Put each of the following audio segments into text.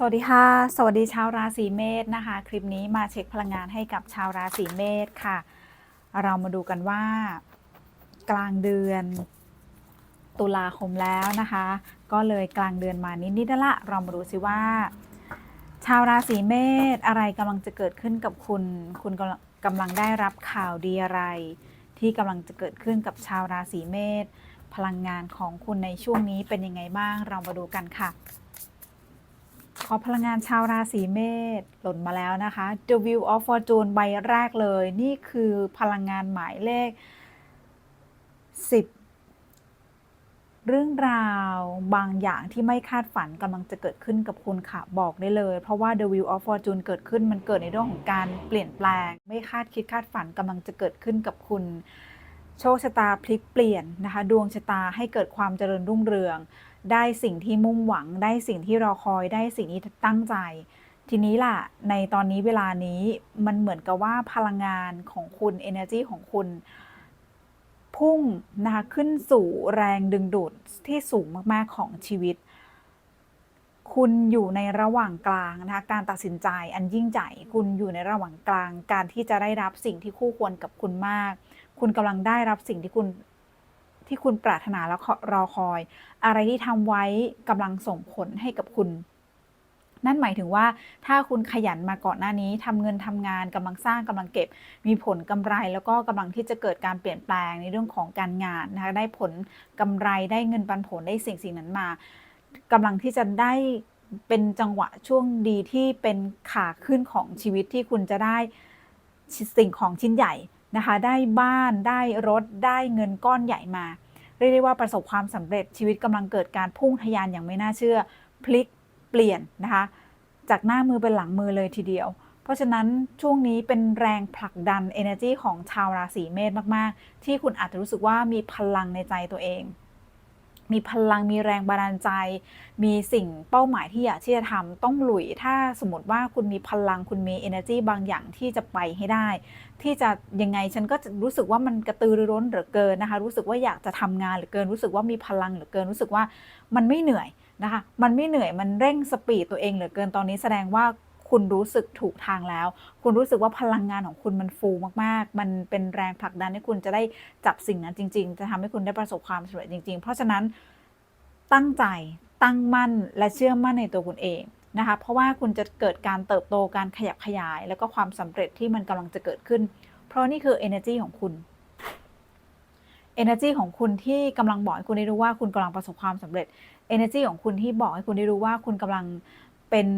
สวัสดีค่ะ สวัสดีชาวราศีเมษนะคะ คลิปนี้มาเช็คพลังงานให้กับชาวราศีเมษค่ะ เรามาดูกันว่า กลางเดือน ตุลาคมแล้วนะคะ ก็เลยกลางเดือนมานิดๆแล้วละเรามาดูสิว่า ชาวราศีเมษอะไรกำลังจะเกิดขึ้นกับคุณ คุณกำลังกำลังได้รับข่าวดีอะไร ที่กำลังจะเกิดขึ้นกับชาวราศีเมษพลังงานของคุณในช่วงนี้เป็นยังไงบ้างเรามาดูกันค่ะ ขอพลังงานชาวราศีเมษหล่นมาแล้วนะคะ The Wheel of Fortune ใบแรกเลย นี่คือพลังงานหมายเลข 10 เรื่องราวบางอย่างที่ไม่คาดฝันกำลังจะเกิดขึ้นกับคุณค่ะ บอกได้เลย เพราะว่า The Wheel of Fortune เกิดขึ้นมันเกิดในเรื่องของการเปลี่ยนแปลง ไม่คาดคิดคาดฝันกำลังจะเกิดขึ้นกับคุณ โชคชะตาพลิกเปลี่ยนนะคะ ดวงชะตาให้เกิดความเจริญรุ่งเรือง ได้สิ่งที่มุ่งหวัง ได้สิ่งที่รอคอยได้สิ่งที่ตั้งใจ ทีนี้ล่ะ ในตอนนี้เวลานี้มันเหมือนกับว่าพลังงานของคุณ energy ของคุณ พุ่งนะคะขึ้นสู่แรงดึงดูดที่สูงมาก ๆ ของชีวิต คุณอยู่ในระหว่างกลางนะคะการตัดสินใจอันยิ่งใหญ่คุณอยู่ในระหว่างกลาง การที่จะได้รับสิ่งที่คู่ควรกับคุณมาก คุณกำลังได้รับสิ่งที่คุณ ที่คุณปรารถนาแล้วรอคอย อะไรที่ทำไว้กำลังส่งผลให้กับคุณ นั่นหมายถึงว่าถ้าคุณขยันมาก่อนหน้านี้ทำเงินทำงานกำลังสร้างกำลังเก็บ มีผลกำไรแล้วก็กำลังที่จะเกิดการเปลี่ยนแปลงในเรื่องของการงานนะคะได้ผลกำไรได้เงินปันผลได้สิ่งสิ่งนั้นมากำลังที่จะได้เป็นจังหวะช่วงดีที่เป็นขาขึ้นของชีวิตที่คุณจะได้สิ่งของชิ้นใหญ่ นะคะ ได้บ้านได้รถได้เงินก้อนใหญ่มา เรียกได้ว่าประสบความสำเร็จชีวิตกำลังเกิดการพุ่งทะยานอย่างไม่น่าเชื่อ พลิกเปลี่ยนนะคะ จากหน้ามือเป็นหลังมือเลยทีเดียว เพราะฉะนั้นช่วงนี้เป็นแรงผลักดัน energy ของชาวราศีเมษมาก ๆ ที่คุณอาจจะรู้สึกว่ามีพลังในใจตัวเอง มีพลังมีแรงบันดาลใจ มีสิ่งเป้าหมายที่อยากที่จะทำต้องลุย ถ้าสมมติว่าคุณมีพลังคุณมี energy บางอย่างที่จะไปให้ได้ ที่จะยังไงฉันก็จะรู้สึกว่ามันกระตือรือร้นเหลือเกินนะคะ รู้สึกว่าอยากจะทำงานเหลือเกิน รู้สึกว่ามีพลังเหลือเกิน รู้สึกว่ามันไม่เหนื่อยนะคะ มันไม่เหนื่อยมันเร่งสปีดตัวเองเหลือเกินตอนนี้แสดงว่า คุณรู้สึกถูกทางแล้ว คุณรู้สึกว่าพลังงานของคุณมันฟูมากๆ มันเป็นแรงผลักดันให้คุณจะได้จับสิ่งนั้นจริง ๆ จะทำให้คุณได้ประสบความสำเร็จจริง ๆ เพราะฉะนั้นตั้งใจตั้งมั่นและเชื่อมั่นในตัวคุณเองนะคะ เพราะว่าคุณจะเกิดการเติบโตการขยับขยาย แล้วก็ความสำเร็จที่มันกำลังจะเกิดขึ้น เพราะนี่คือ energy ของคุณ energy ของคุณที่กำลังบอกให้คุณได้รู้ว่าคุณกำลังประสบความสำเร็จ energy ของคุณที่บอกให้คุณได้รู้ว่าคุณกำลังเป็น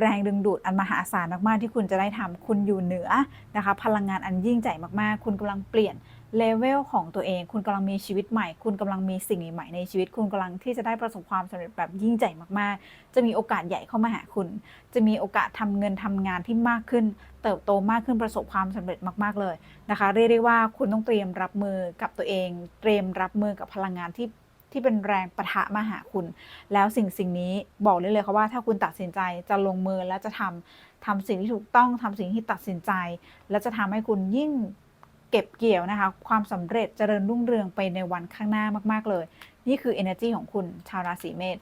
แรงดึงดูดอันมหาศาลมาก ๆ ที่คุณจะได้ทำคุณอยู่เหนือนะคะพลังงานอันยิ่งใหญ่มาก ๆ คุณกำลังเปลี่ยนเลเวลของตัวเอง คุณกำลังมีชีวิตใหม่ คุณกำลังมีสิ่งใหม่ในชีวิต คุณกำลังที่จะได้ประสบความสำเร็จแบบยิ่งใหญ่มาก ๆ จะมีโอกาสใหญ่เข้ามาหาคุณ จะมีโอกาสทำเงินทำงานที่มากขึ้น เติบโตมากขึ้นประสบความสำเร็จมาก ๆ เลยนะคะ เรียกได้ว่าคุณต้องเตรียมรับมือกับตัวเอง เตรียมรับมือกับพลังงานที่ ที่เป็นแรงประทะมาหาคุณ แล้วสิ่งสิ่งนี้บอกได้เลยค่ะว่าถ้าคุณตัดสินใจจะลงมือและจะทำทำสิ่งที่ถูกต้องทำสิ่งที่ตัดสินใจ และจะทำให้คุณยิ่งเก็บเกี่ยวนะคะ ความสำเร็จเจริญรุ่งเรืองไปในวันข้างหน้ามากๆเลย นี่คือ energy ของคุณชาวราศีเมษ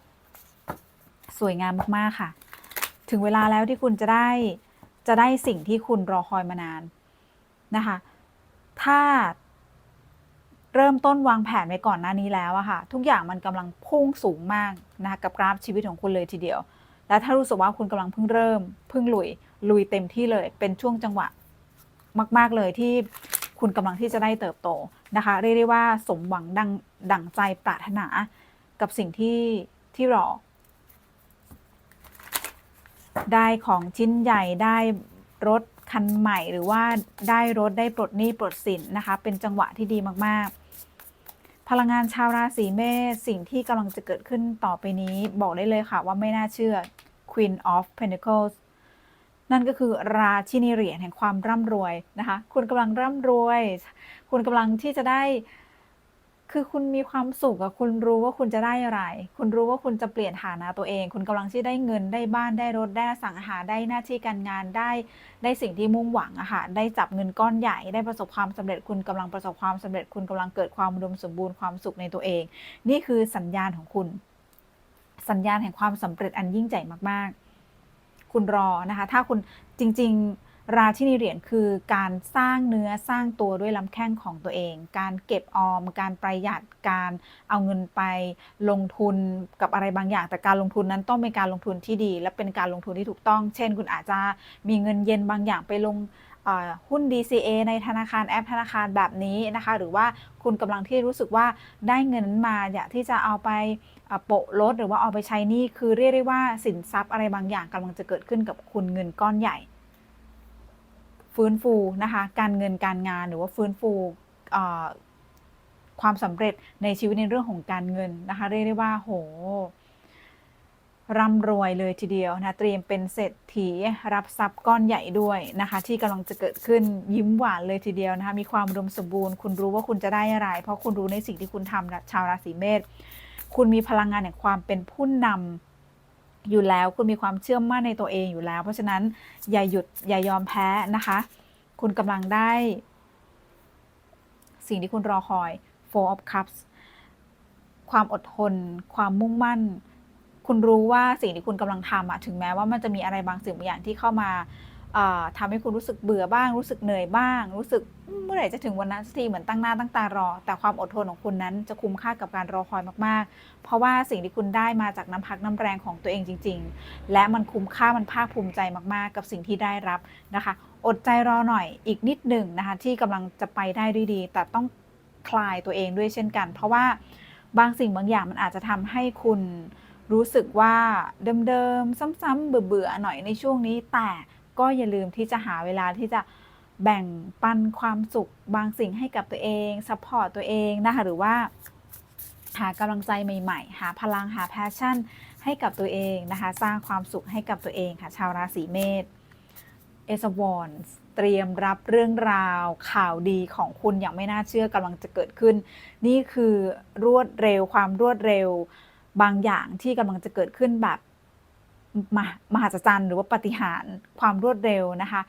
สวยงามมากๆค่ะ ถึงเวลาแล้วที่คุณจะได้จะได้สิ่งที่คุณรอคอยมานานนะคะ ถ้า เริ่มต้นวางแผนไว้ก่อนหน้านี้แล้วอะค่ะ ทุกอย่างมันกำลังพุ่งสูงมากนะคะกับกราฟชีวิตของคุณเลยทีเดียว และถ้ารู้สึกว่าคุณกำลังเพิ่งเริ่มเพิ่งลุย ลุยเต็มที่เลย เป็นช่วงจังหวะมาก ๆเลยที่คุณกำลังที่จะได้เติบโตนะคะเรียกได้ว่าสมหวังดังดังใจปรารถนากับสิ่งที่ที่รอ ได้ของชิ้นใหญ่ได้รถคันใหม่หรือว่าได้รถได้ปลดหนี้ปลดสินนะคะ เป็นจังหวะที่ดีมาก ๆ พลังงานชาวราศีเมษสิ่งที่กำลังจะเกิดขึ้นต่อไปนี้ บอกได้เลยค่ะว่าไม่น่าเชื่อ Queen of Pentacles นั่นก็คือราชินีเหรียญแห่งความร่ำรวยนะคะ คุณกำลังร่ำรวย คุณกำลังที่จะได้ คือคุณมีความสุขอะคุณรู้ว่าคุณจะได้อะไร คุณรู้ว่าคุณจะเปลี่ยนฐานะตัวเอง คุณกำลังที่ได้เงินได้บ้านได้รถได้สังหาได้หน้าที่การงานได้ ได้สิ่งที่มุ่งหวังอะค่ะได้จับเงินก้อนใหญ่ ได้ประสบความสำเร็จ คุณกำลังประสบความสำเร็จ คุณกำลังเกิดความอุดมสมบูรณ์ความสุขในตัวเอง นี่คือสัญญาณของคุณ สัญญาณแห่งความสำเร็จอันยิ่งใหญ่มากๆ คุณรอนะคะ ถ้าคุณจริง ๆ ราชินีเหรียญคือการสร้างเนื้อสร้างตัวด้วยลำแข้งของตัวเอง การเก็บออม การประหยัดการเอาเงินไปลงทุนกับอะไรบางอย่าง แต่การลงทุนนั้นต้องเป็นการลงทุนที่ดี และเป็นการลงทุนที่ถูกต้อง เช่น คุณอาจจะมีเงินเย็นบางอย่างไปลงหุ้น DCA ในธนาคารแอปธนาคารแบบนี้นะคะ หรือว่าคุณกำลังที่รู้สึกว่าได้เงินมาอยากที่จะเอาไปโปะลดหรือว่าเอาไปใช้นี่คือเรียกได้ว่าสินทรัพย์อะไรบางอย่างกำลังจะเกิดขึ้นกับคุณเงินก้อนใหญ่ ฟื้นฟูนะคะการเงินการงานหรือว่าฟื้นฟูความสำเร็จในชีวิตในเรื่องของการเงินนะคะเรียกได้ว่าโหร่ำรวยเลยทีเดียวนะเตรียมเป็นเศรษฐีรับทรัพย์ก้อนใหญ่ด้วยนะคะ ที่กำลังจะเกิดขึ้นยิ้มหวานเลยทีเดียวนะคะมีความอุดมสมบูรณ์ คุณรู้ว่าคุณจะได้อะไร เพราะคุณรู้ในสิ่งที่คุณทำนะชาวราศีเมษคุณมีพลังงานแห่งความเป็นผู้นำ อยู่แล้วคุณมีความเชื่อมั่นในตัวเองอยู่แล้ว เพราะฉะนั้นอย่าหยุดอย่ายอมแพ้นะคะ คุณกำลังได้ สิ่งที่คุณรอคอย Four of Cups ความอดทน ความมุ่งมั่น คุณรู้ว่าสิ่งที่คุณกำลังทำอะถึงแม้ว่ามันจะมีอะไรบางสิ่งบางอย่างที่เข้ามา ทำให้คุณรู้สึกเบื่อบ้าง รู้สึกเหนื่อยบ้าง รู้สึกเมื่อไหร่จะถึงวันนั้นสักทีเหมือนตั้งหน้าตั้งตารอ แต่ความอดทนของคุณนั้นจะคุ้มค่ากับการรอคอยมากๆ เพราะว่าสิ่งที่คุณได้มาจากน้ำพักน้ำแรงของตัวเองจริง ๆ และมันคุ้มค่ามันภาคภูมิใจมากๆ กับสิ่งที่ได้รับนะคะ อดใจรอหน่อยอีกนิดหนึ่งนะคะที่กำลังจะไปได้ด้วยดี แต่ต้องคลายตัวเองด้วยเช่นกัน เพราะว่าบางสิ่งบางอย่างมันอาจจะทำให้คุณรู้สึกว่าเดิมๆ ซ้ำๆเบื่อๆหน่อยในช่วงนี้แต่ ก็อย่าลืมที่จะหาเวลาที่จะแบ่งปันความสุขบางสิ่งให้กับตัวเองซัพพอร์ตตัวเองนะคะหรือว่า หากำลังใจใหม่ ๆ หาพลังหาแพชชั่น ให้กับตัวเองนะคะ สร้างความสุขให้กับตัวเองค่ะ ชาวราศีเมษเอสวอนเตรียมรับเรื่องราวข่าวดีของคุณอย่างไม่น่าเชื่อกำลังจะเกิดขึ้น นี่คือรวดเร็วความรวดเร็วบางอย่างที่กำลังจะเกิดขึ้นแบบ มหามหัศจรรย์หรือว่าปฏิหารความรวดเร็วนะคะ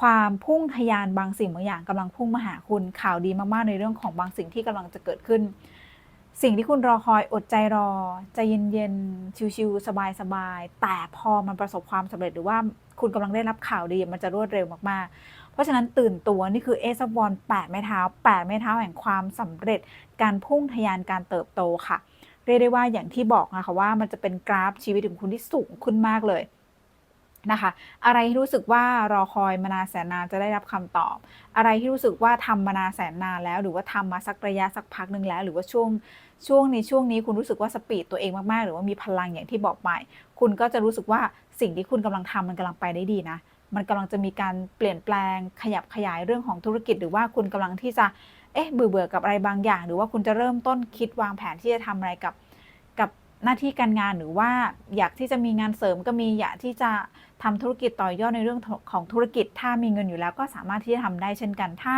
ความพุ่งทะยานบางสิ่งบางอย่างกำลังพุ่งมาหาคุณข่าวดีมากๆในเรื่องของบางสิ่งที่กำลังจะเกิดขึ้น สิ่งที่คุณรอคอยอดใจรอใจเย็นๆชิวๆสบายๆแต่พอมันประสบความสำเร็จหรือว่าคุณกำลังได้รับข่าวดีมันจะรวดเร็วมากๆ เพราะฉะนั้นตื่นตัวนี่คือเอซับบอลแปดไม้เท้าแปดไม้เท้าแห่งความสำเร็จ การพุ่งทะยานการเติบโตค่ะ เรียกได้ว่าอย่างที่บอกนะคะว่ามันจะเป็นกราฟชีวิตของคุณที่สูงขึ้นมากเลยนะคะอะไรที่รู้สึกว่ารอคอยมานานแสนนานจะได้รับคำตอบ อะไรที่รู้สึกว่าทำมานานแสนนานแล้ว หรือว่าทำมาสักระยะสักพักหนึ่งแล้ว หรือว่าช่วงช่วงในช่วงนี้คุณรู้สึกว่าสปีดตัวเองมากๆ หรือว่ามีพลังอย่างที่บอกไป คุณก็จะรู้สึกว่าสิ่งที่คุณกำลังทำมันกำลังไปได้ดีนะ มันกำลังจะมีการเปลี่ยนแปลงขยับขยายเรื่องของธุรกิจ หรือว่าคุณกำลังที่จะเอ๊ะเบื่อเบื่อกับอะไรบางอย่าง หรือว่าคุณจะเริ่มต้นคิดวางแผนที่จะทำอะไรกับกับหน้าที่การงานหรือว่าอยากที่จะมีงานเสริมก็มีอยากที่จะทำธุรกิจต่อยอดในเรื่องของธุรกิจ ถ้ามีเงินอยู่แล้วก็สามารถที่จะทำได้เช่นกัน ถ้า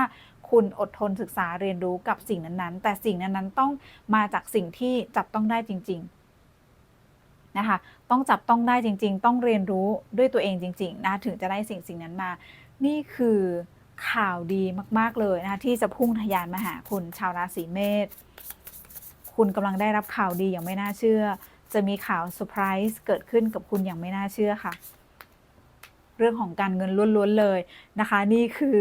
คุณอดทนศึกษาเรียนรู้กับสิ่งนั้นๆ แต่สิ่งนั้นๆต้องมาจากสิ่งที่จับต้องได้จริง ๆ นะคะ ต้องจับต้องได้จริง ๆ ต้องเรียนรู้ด้วยตัวเองจริงๆนะถึงจะได้สิ่งสิ่งนั้นมา นี่คือข่าวดีมาก ๆ เลยนะคะที่จะพุ่งทะยานมาหาคุณชาวราศีเมษคุณกำลังได้รับข่าวดีอย่างไม่น่าเชื่อ จะมีข่าวเซอร์ไพรส์เกิดขึ้นกับคุณอย่างไม่น่าเชื่อค่ะ เรื่องของการเงินล้วนๆเลยนะคะ นี่คือ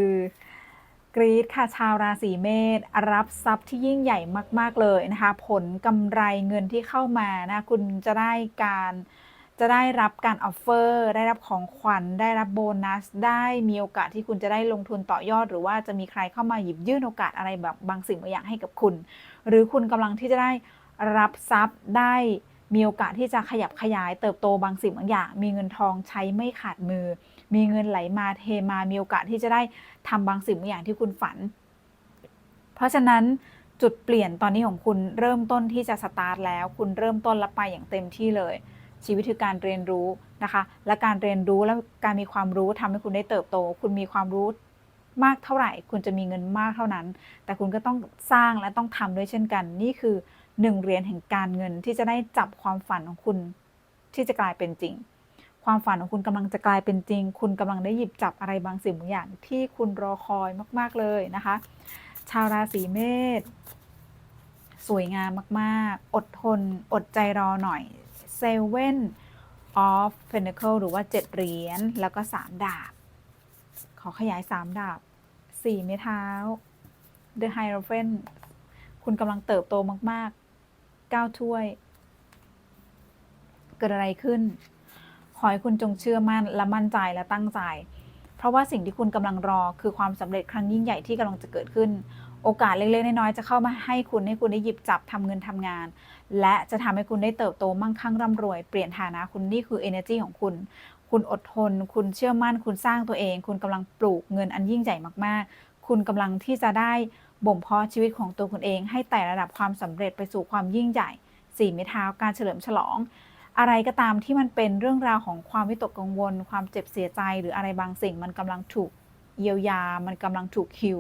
กรีดค่ะชาวราศีเมษรับทรัพย์ที่ยิ่งใหญ่มาก ๆ เลยนะคะ ผลกำไรเงินที่เข้ามานะคุณจะได้การจะได้รับการออฟเฟอร์ ได้รับของขวัญ ได้รับโบนัส ได้มีโอกาสที่คุณจะได้ลงทุนต่อยอด หรือว่าจะมีใครเข้ามาหยิบยื่นโอกาสอะไรแบบบางสิ่งบางอย่างให้กับคุณ หรือคุณกำลังที่จะได้รับทรัพย์ได้มีโอกาสที่จะขยับขยายเติบโตบางสิ่งบางอย่าง มีเงินทองใช้ไม่ขาดมือ มีเงินไหลมาเทมามีโอกาสที่จะได้ทำบางสิ่งบางอย่างที่คุณฝัน เพราะฉะนั้นจุดเปลี่ยนตอนนี้ของคุณเริ่มต้นที่จะสตาร์ทแล้ว คุณเริ่มต้นและไปอย่างเต็มที่เลย ชีวิตคือการเรียนรู้นะคะ และการเรียนรู้และการมีความรู้ทำให้คุณได้เติบโต คุณมีความรู้มากเท่าไหร่ คุณจะมีเงินมากเท่านั้น แต่คุณก็ต้องสร้างและต้องทำด้วยเช่นกัน นี่คือหนึ่งเหรียญแห่งการเงินที่จะได้จับความฝันของคุณที่จะกลายเป็นจริง ความฝันของคุณกำลังจะกลายเป็นจริง คุณกำลังได้หยิบจับอะไรบางสิ่งบางอย่างที่คุณรอคอยมาก ๆเลยนะคะ ชาวราศีเมษสวยงามมาก ๆ อดทน อดใจรอหน่อย Seven of Pentacle หรือว่า7เหรียญแล้วก็3ดาบ ขอขยาย3ดาบ4ไม้เท้า The Hierophant คุณกำลังเติบโตมากๆ9ถ้วย เกิดอะไรขึ้น ขอให้คุณจงเชื่อมั่นและมั่นใจและตั้งใจ เพราะว่าสิ่งที่คุณกำลังรอคือความสำเร็จครั้งยิ่งใหญ่ที่กำลังจะเกิดขึ้น โอกาสเล็กๆน้อยๆจะเข้ามาให้คุณให้คุณได้หยิบจับทำเงินทำงาน และจะทำให้คุณได้เติบโตมั่งคั่งร่ำรวยเปลี่ยนฐานะคุณนี่คือ energy ของคุณ คุณอดทน คุณเชื่อมั่น คุณสร้างตัวเอง คุณกำลังปลูกเงินอันยิ่งใหญ่มากๆ คุณกำลังที่จะได้บ่มเพาะชีวิตของตัวคุณเอง ให้ไต่ระดับความสำเร็จไปสู่ความยิ่งใหญ่สี่ม้เท้าการเฉลิมฉลอง อะไรก็ตามที่มันเป็นเรื่องราวของความวิตกกังวล ความเจ็บเสียใจหรืออะไรบางสิ่งมันกำลังถูกเยียวยา มันกำลังถูกคิว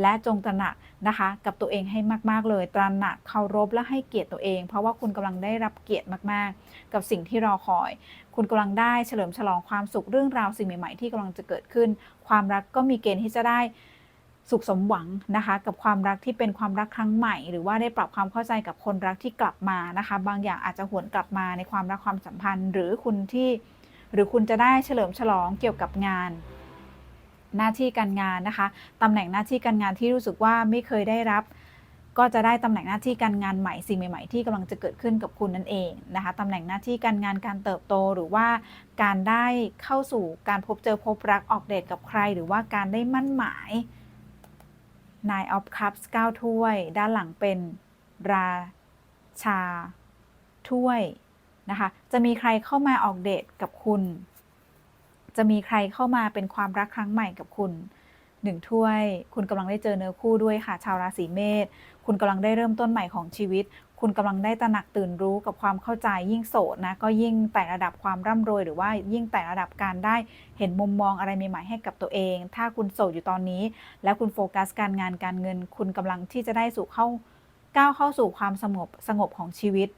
และจงตระหนักนะคะ กับตัวเองให้มากๆเลย ตระหนักเคารพและให้เกียรติตัวเอง เพราะว่าคุณกำลังได้รับเกียรติมากๆ กับสิ่งที่รอคอย คุณกำลังได้เฉลิมฉลองความสุขเรื่องราวสิ่งใหม่ ๆ ที่กำลังจะเกิดขึ้น ความรักก็มีเกณฑ์ที่จะได้ สุขสมหวังนะคะกับความรักที่เป็นความรักครั้งใหม่ หรือว่าได้ปรับความเข้าใจกับคนรักที่กลับมานะคะ บางอย่างอาจจะหวนกลับมาในความรักความสัมพันธ์ หรือคุณที่หรือคุณจะได้เฉลิมฉลองเกี่ยวกับงาน หน้าที่การงานนะคะตำแหน่งหน้าที่การงานที่รู้สึกว่าไม่เคยได้รับ ก็จะได้ตำแหน่งหน้าที่การงานใหม่สิ่งใหม่ ๆ ที่กำลังจะเกิดขึ้นกับคุณนั่นเองนะคะตำแหน่งหน้าที่การงานการเติบโตหรือว่าการได้เข้าสู่การพบเจอพบรักออกเดทกับใคร หรือว่าการได้มั่นหมาย Nine of Cups 9 ถ้วย ด้านหลังเป็นราชา ถ้วยนะคะ จะมีใครเข้ามาออกเดทกับคุณ จะมีใครเข้ามาเป็นความรักครั้งใหม่กับคุณหนึ่งถ้วย คุณกำลังได้เจอเนื้อคู่ด้วยค่ะ ชาวราศีเมษ คุณกำลังได้เริ่มต้นใหม่ของชีวิต คุณกำลังได้ตระหนักตื่นรู้กับความเข้าใจยิ่งโสดนะก็ยิ่งไต่ระดับความร่ำรวย หรือว่ายิ่งไต่ระดับการได้เห็นมุมมองอะไรใหม่ๆให้กับตัวเอง ถ้าคุณโสดอยู่ตอนนี้ แล้วคุณโฟกัสการงานการเงิน คุณกำลังที่จะได้สู่เข้าก้าวเข้าสู่ความสงบสงบของชีวิต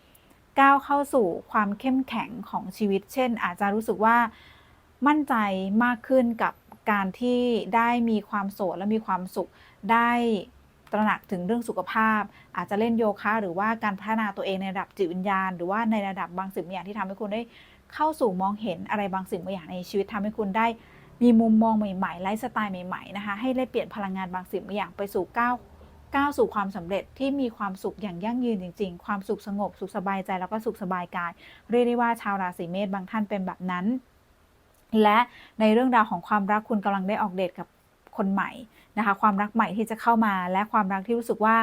ก้าวเข้าสู่ความเข้มแข็งของชีวิต เช่น อาจจะรู้สึกว่ามั่นใจมากขึ้นกับการที่ได้มีความโสดและมีความสุขได้ ตระหนักถึงเรื่องสุขภาพ อาจจะเล่นโยคะหรือว่าการพัฒนาตัวเองในระดับจิตวิญญาณ หรือว่าในระดับบางสิ่งบางอย่างที่ทำให้คุณได้เข้าสู่มองเห็นอะไรบางสิ่งบางอย่างในชีวิตทำให้คุณได้มีมุมมองใหม่ๆไลฟ์สไตล์ใหม่ๆนะคะให้ได้เปลี่ยนพลังงานบางสิ่งบางอย่างไปสู่ก้าวก้าวสู่ความสำเร็จที่มีความสุขอย่างยั่งยืนจริง ๆ ความสุขสงบ สุขสบายใจแล้วก็สุขสบายกาย เรียกได้ว่าชาวราศีเมษบางท่านเป็นแบบนั้น และในเรื่องราวของความรักคุณกำลังได้ออกเดทกับคนใหม่ นะคะความรักใหม่ที่จะเข้ามา และความรักที่รู้สึกว่า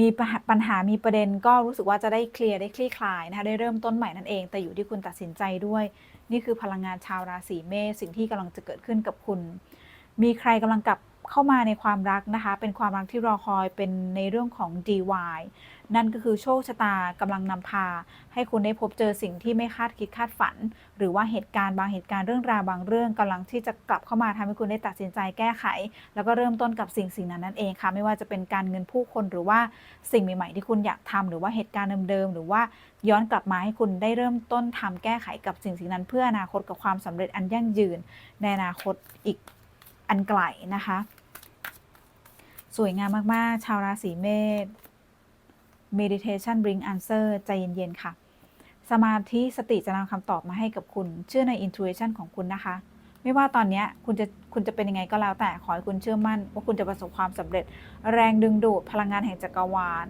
มีปัญหามีประเด็นก็รู้สึกว่าจะได้เคลียร์ได้คลี่คลายนะคะได้เริ่มต้นใหม่นั่นเอง แต่อยู่ที่คุณตัดสินใจด้วย นี่คือพลังงานชาวราศีเมษสิ่งที่กำลังจะเกิดขึ้นกับคุณ มีใครกำลังกลับเข้ามาในความรักนะคะ เป็นความรักที่รอคอยเป็นในเรื่องของ DY นั่นก็คือโชคชะตากำลังนำพา ให้คุณได้พบเจอสิ่งที่ไม่คาดคิดคาดฝัน หรือว่าเหตุการณ์บางเหตุการณ์เรื่องราวบางเรื่องกำลังที่จะกลับเข้ามาทำให้คุณได้ตัดสินใจแก้ไข แล้วก็เริ่มต้นกับสิ่งสิ่งนั้นนั่นเองค่ะ ไม่ว่าจะเป็นการเงินผู้คนหรือว่าสิ่งใหม่ๆที่คุณอยากทำหรือว่าเหตุการณ์เดิมๆหรือว่าย้อนกลับมาให้คุณได้เริ่มต้นทำแก้ไขกับสิ่งสิ่งนั้น เพื่ออนาคตกับความสำเร็จอันยั่งยืน ในอนาคตอีกอันไกลนะคะ สวยงามมากๆ ชาวราศีเมษ meditation bring answer ใจเย็นๆค่ะ สมาธิสติจะนำคำตอบมาให้กับคุณ เชื่อใน intuition ของคุณนะคะ ไม่ว่าตอนนี้คุณจะคุณจะเป็นยังไงก็แล้วแต่ขอให้คุณเชื่อมั่น ว่าคุณจะประสบความสำเร็จ แรงดึงดูดพลังงานแห่งจักรวาล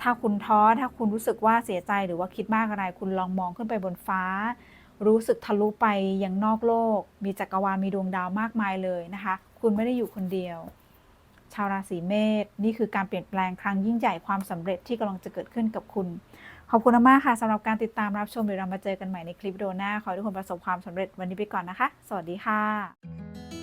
ถ้าคุณท้อถ้าคุณรู้สึกว่าเสียใจหรือว่าคิดมากอะไร คุณลองมองขึ้นไปบนฟ้า รู้สึกทะลุไปยังนอกโลก มีจักรวาลมีดวงดาวมากมายเลยนะคะ คุณไม่ได้อยู่คนเดียว ชาวราศีเมษนี่คือการเปลี่ยนแปลงครั้งยิ่งใหญ่ความสำเร็จที่กำลังจะเกิดขึ้นกับคุณ ขอบคุณมากค่ะสำหรับการติดตามรับชมเดี๋ยวเรามาเจอกันใหม่ในคลิปวิดีโอหน้า ขอให้ทุกคนประสบความสำเร็จวันนี้ไปก่อนนะคะ สวัสดีค่ะ